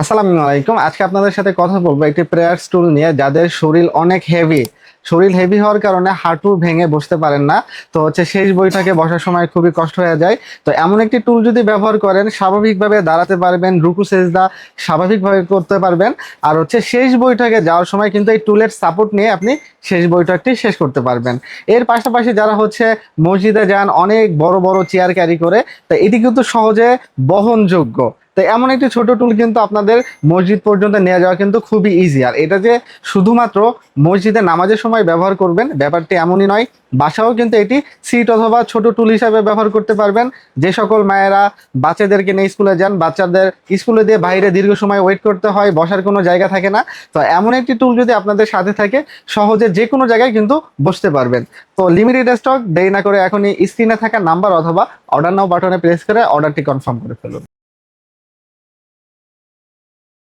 আসসালামু আলাইকুম। আজকে আপনাদের সাথে কথা বলব একটি প্রেয়ার স্টুল নিয়ে যাদের শরীর অনেক হেভি শরীর হেভি হওয়ার কারণে হাঁটু ভেঙে বসতে পারেন না। তো হচ্ছে শেষ বইটাকে বসার সময় খুবই কষ্ট হয়ে যায়। তো এমন একটি টুল যদি ব্যবহার করেন, স্বাভাবিকভাবে দাঁড়াতে পারবেন, রুকু সেজদা স্বাভাবিকভাবে করতে পারবেন। আর হচ্ছে শেষ বইটাকে যাওয়ার সময় কিন্তু এই টুলের সাপোর্ট নিয়ে আপনি শেষ বৈঠকটি শেষ করতে পারবেন। এর পাশাপাশি যারা হচ্ছে মসজিদে যান, অনেক বড় বড় চেয়ার ক্যারি করে, তো এটি কিন্তু সহজে বহনযোগ্য। তো এমন একটি ছোট টুল কিন্তু আপনাদের মসজিদ পর্যন্ত নিয়ে যাওয়া কিন্তু খুবই ইজি আর এটা যে শুধুমাত্র মসজিদে নামাজের সময় ব্যবহার করবেন, ব্যাপারটি এমনই নয় বাসাও কিন্তু এটি সিট অথবা ছোট টুল হিসাবে ব্যবহার করতে পারবেন। যে সকল মায়েরা বাচ্চাদেরকে নিয়ে স্কুলে যান, বাচ্চাদের স্কুলে দিয়ে বাইরে দীর্ঘ সময় ওয়েট করতে হয়, বসার কোনো জায়গা থাকে না। তো এমন একটি টুল যদি আপনাদের সাথে থাকে, সহজে যে কোনো জায়গায় কিন্তু বসতে পারবেন। তো লিমিটেড স্টক দেরি না করে এখনই স্ক্রিনে থাকা নাম্বার অথবা অর্ডার নাও বাটনে প্রেস করে অর্ডারটি কনফার্ম করে ফেলুন।